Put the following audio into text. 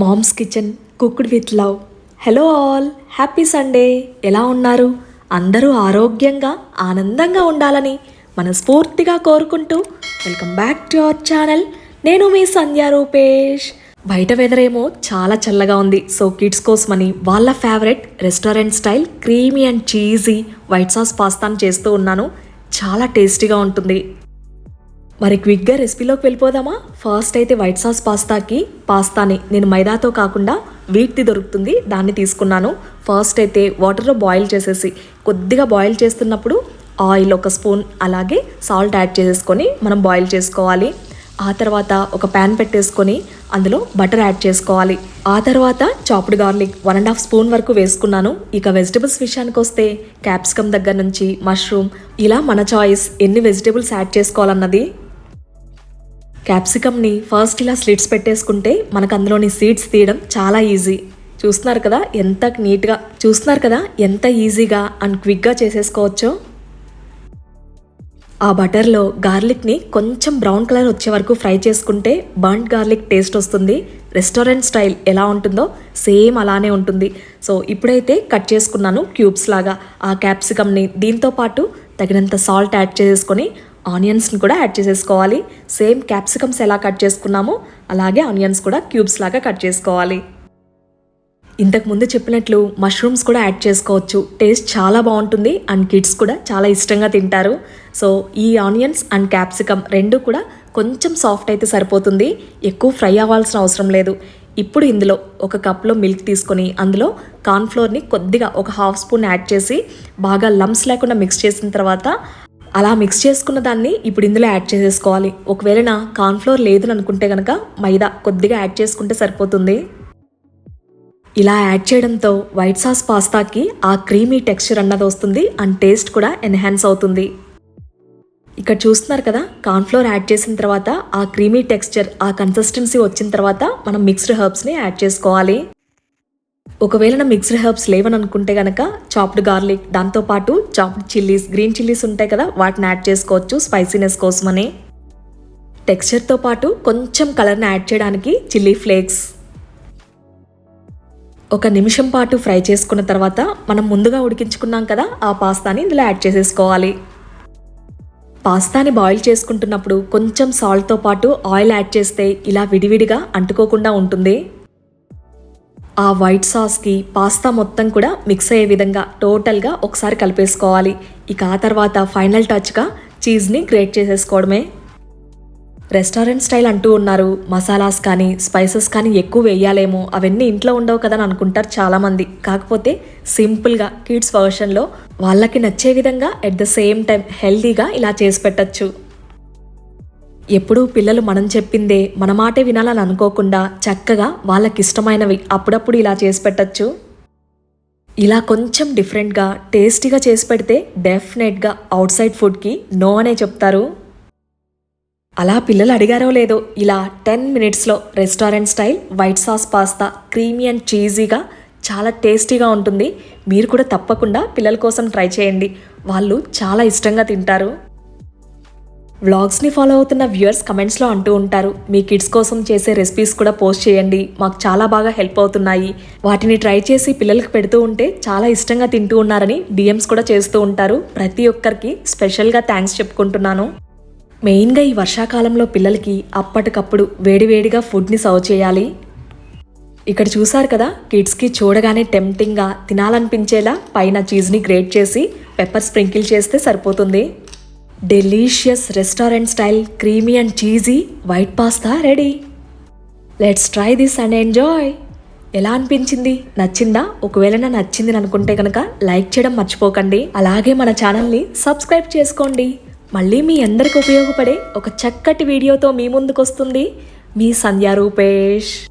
Moms kitchen cooked with love hello all happy Sunday ఎలా ఉన్నారు? అందరూ ఆరోగ్యంగా ఆనందంగా ఉండాలని మనస్ఫూర్తిగా కోరుకుంటూ welcome back to our channel నేను మీ సంధ్యా రూపేష్. బయట వెదర్ ఏమో చాలా చల్లగా ఉంది. సో కిడ్స్ కోసమని వాళ్ళ favourite restaurant style creamy and cheesy white sauce పాస్తాను చేస్తూ ఉన్నాను. చాలా టేస్టీగా ఉంటుంది. మరి క్విక్గా రెసిపీలోకి వెళ్ళిపోదామా? ఫస్ట్ అయితే వైట్ సాస్ పాస్తాకి పాస్తాని నేను మైదాతో కాకుండా వీట్ది దొరుకుతుంది దాన్ని తీసుకున్నాను. ఫస్ట్ అయితే వాటర్లో బాయిల్ చేసేసి కొద్దిగా బాయిల్ చేస్తున్నప్పుడు ఆయిల్ ఒక స్పూన్ అలాగే సాల్ట్ యాడ్ చేసేసుకొని మనం బాయిల్ చేసుకోవాలి. ఆ తర్వాత ఒక ప్యాన్ పెట్టేసుకొని అందులో బటర్ యాడ్ చేసుకోవాలి. ఆ తర్వాత chopped garlic one and half spoon వరకు వేసుకున్నాను. ఇక వెజిటబుల్స్ విషయానికి వస్తే క్యాప్సికమ్ దగ్గర నుంచి మష్రూమ్ ఇలా మన చాయిస్ ఎన్ని వెజిటబుల్స్ యాడ్ చేసుకోవాలన్నది క్యాప్సికమ్ని ఫస్ట్ ఇలా స్లిట్స్ పెట్టేసుకుంటే మనకు అందులోని సీడ్స్ తీయడం చాలా ఈజీ. చూస్తున్నారు కదా ఎంత నీట్గా చూస్తున్నారు కదా ఎంత ఈజీగా అండ్ క్విక్గా చేసేసుకోవచ్చో? ఆ బటర్లో గార్లిక్ని కొంచెం బ్రౌన్ కలర్ వచ్చే వరకు ఫ్రై చేసుకుంటే బర్న్ గార్లిక్ టేస్ట్ వస్తుంది. రెస్టారెంట్ స్టైల్ ఎలా ఉంటుందో సేమ్ అలానే ఉంటుంది. సో ఇప్పుడైతే కట్ చేసుకున్నాను క్యూబ్స్ లాగా. ఆ క్యాప్సికమ్ని దీంతో పాటు తగినంత సాల్ట్ యాడ్ చేసుకొని ఆనియన్స్ని కూడా యాడ్ చేసేసుకోవాలి. సేమ్ క్యాప్సికమ్స్ ఎలా కట్ చేసుకున్నామో అలాగే ఆనియన్స్ కూడా క్యూబ్స్ లాగా కట్ చేసుకోవాలి. ఇంతకు ముందు చెప్పినట్లు మష్రూమ్స్ కూడా యాడ్ చేసుకోవచ్చు. టేస్ట్ చాలా బాగుంటుంది అండ్ కిడ్స్ కూడా చాలా ఇష్టంగా తింటారు. సో ఈ ఆనియన్స్ అండ్ క్యాప్సికమ్ రెండు కూడా కొంచెం సాఫ్ట్ అయితే సరిపోతుంది. ఎక్కువ ఫ్రై అవ్వాల్సిన అవసరం లేదు. ఇప్పుడు ఇందులో ఒక కప్లో మిల్క్ తీసుకొని అందులో కార్న్ఫ్లోర్ని కొద్దిగా ఒక హాఫ్ స్పూన్ యాడ్ చేసి బాగా లమ్స్ లేకుండా మిక్స్ చేసిన తర్వాత అలా మిక్స్ చేసుకున్న దాన్ని ఇప్పుడు ఇందులో యాడ్ చేసేసుకోవాలి. ఒకవేళ నా కార్న్ఫ్లోర్ లేదు అనుకుంటే కనుక మైదా కొద్దిగా యాడ్ చేసుకుంటే సరిపోతుంది. ఇలా యాడ్ చేయడంతో వైట్ సాస్ పాస్తాకి ఆ క్రీమీ టెక్స్చర్ అన్నది వస్తుంది అండ్ టేస్ట్ కూడా ఎన్హాన్స్ అవుతుంది. ఇక్కడ చూస్తున్నారు కదా కార్న్ఫ్లోర్ యాడ్ చేసిన తర్వాత ఆ క్రీమీ టెక్స్చర్ ఆ కన్సిస్టెన్సీ వచ్చిన తర్వాత మనం మిక్స్డ్ హర్బ్స్ని యాడ్ చేసుకోవాలి. ఒకవేళ నా మిక్స్డ్ హెర్బ్స్ లేవని అనుకుంటే కనుక చాప్డ్ గార్లిక్ దాంతోపాటు చాప్డ్ చిల్లీస్ గ్రీన్ చిల్లీస్ ఉంటాయి కదా వాటిని యాడ్ చేసుకోవచ్చు స్పైసీనెస్ కోసమని. టెక్స్చర్తో పాటు కొంచెం కలర్ని యాడ్ చేయడానికి చిల్లీ ఫ్లేక్స్. ఒక నిమిషం పాటు ఫ్రై చేసుకున్న తర్వాత మనం ముందుగా ఉడికించుకున్నాం కదా ఆ పాస్తాని ఇందులో యాడ్ చేసేసుకోవాలి. పాస్తాని బాయిల్ చేసుకుంటున్నప్పుడు కొంచెం సాల్ట్తో పాటు ఆయిల్ యాడ్ చేస్తే ఇలా విడివిడిగా అంటుకోకుండా ఉంటుంది. ఆ వైట్ సాస్కి పాస్తా మొత్తం కూడా మిక్స్ అయ్యే విధంగా టోటల్గా ఒకసారి కలిపేసుకోవాలి. ఇక ఆ తర్వాత ఫైనల్ టచ్గా చీజ్ని గ్రేట్ చేసేసుకోవడమే. రెస్టారెంట్ స్టైల్ అంటూ ఉన్నారు. మసాలాస్ కానీ స్పైసెస్ కానీ ఎక్కువ వేయాలేమో. అవన్నీ ఇంట్లో ఉండవు కదా అని అనుకుంటారు చాలామంది. కాకపోతే సింపుల్గా కిడ్స్ వర్షన్లో వాళ్ళకి నచ్చే విధంగా ఎట్ ద సేమ్ టైం హెల్దీగా ఇలా చేసి పెట్టచ్చు. ఎప్పుడూ పిల్లలు మనం చెప్పిందే మన మాటే వినాలని అనుకోకుండా చక్కగా వాళ్ళకి ఇష్టమైనవి అప్పుడప్పుడు ఇలా చేసి పెట్టచ్చు. ఇలా కొంచెం డిఫరెంట్గా టేస్టీగా చేసి పెడితే డెఫినెట్గా అవుట్ సైడ్ ఫుడ్కి నో అనే చెప్తారు. అలా పిల్లలు అడిగారో లేదో ఇలా టెన్ మినిట్స్లో restaurant style white sauce pasta creamy and చీజీగా చాలా టేస్టీగా ఉంటుంది. మీరు కూడా తప్పకుండా పిల్లల కోసం ట్రై చేయండి. వాళ్ళు చాలా ఇష్టంగా తింటారు. వ్లాగ్స్ని ఫాలో అవుతున్న వ్యూయర్స్ కమెంట్స్లో అంటూ ఉంటారు మీ కిడ్స్ కోసం చేసే రెసిపీస్ కూడా పోస్ట్ చేయండి మాకు చాలా బాగా హెల్ప్ అవుతున్నాయి. వాటిని ట్రై చేసి పిల్లలకు పెడుతూ ఉంటే చాలా ఇష్టంగా తింటూ ఉన్నారని డిఎమ్స్ కూడా చేస్తూ ఉంటారు. ప్రతి ఒక్కరికి స్పెషల్గా థ్యాంక్స్ చెప్పుకుంటున్నాను. మెయిన్గా ఈ వర్షాకాలంలో పిల్లలకి అప్పటికప్పుడు వేడివేడిగా ఫుడ్ని సర్వ్ చేయాలి. ఇక్కడ చూసారు కదా కిడ్స్కి చూడగానే టెంప్టింగ్గా తినాలనిపించేలా పైన చీజ్ని గ్రేట్ చేసి పెప్పర్ స్ప్రింకిల్ చేస్తే సరిపోతుంది. Delicious restaurant style creamy and cheesy white pasta ready. Let's try this and enjoy ఎలా అనిపించింది? నచ్చిందా? ఒకవేళ నా నచ్చింది అనుకుంటే కనుక లైక్ చేయడం మర్చిపోకండి. అలాగే మన ఛానల్ని సబ్స్క్రైబ్ చేసుకోండి. మళ్ళీ మీ అందరికి ఉపయోగపడే ఒక చక్కటి వీడియోతో మీ ముందుకు వస్తుంది మీ సంధ్యా రూపేష్.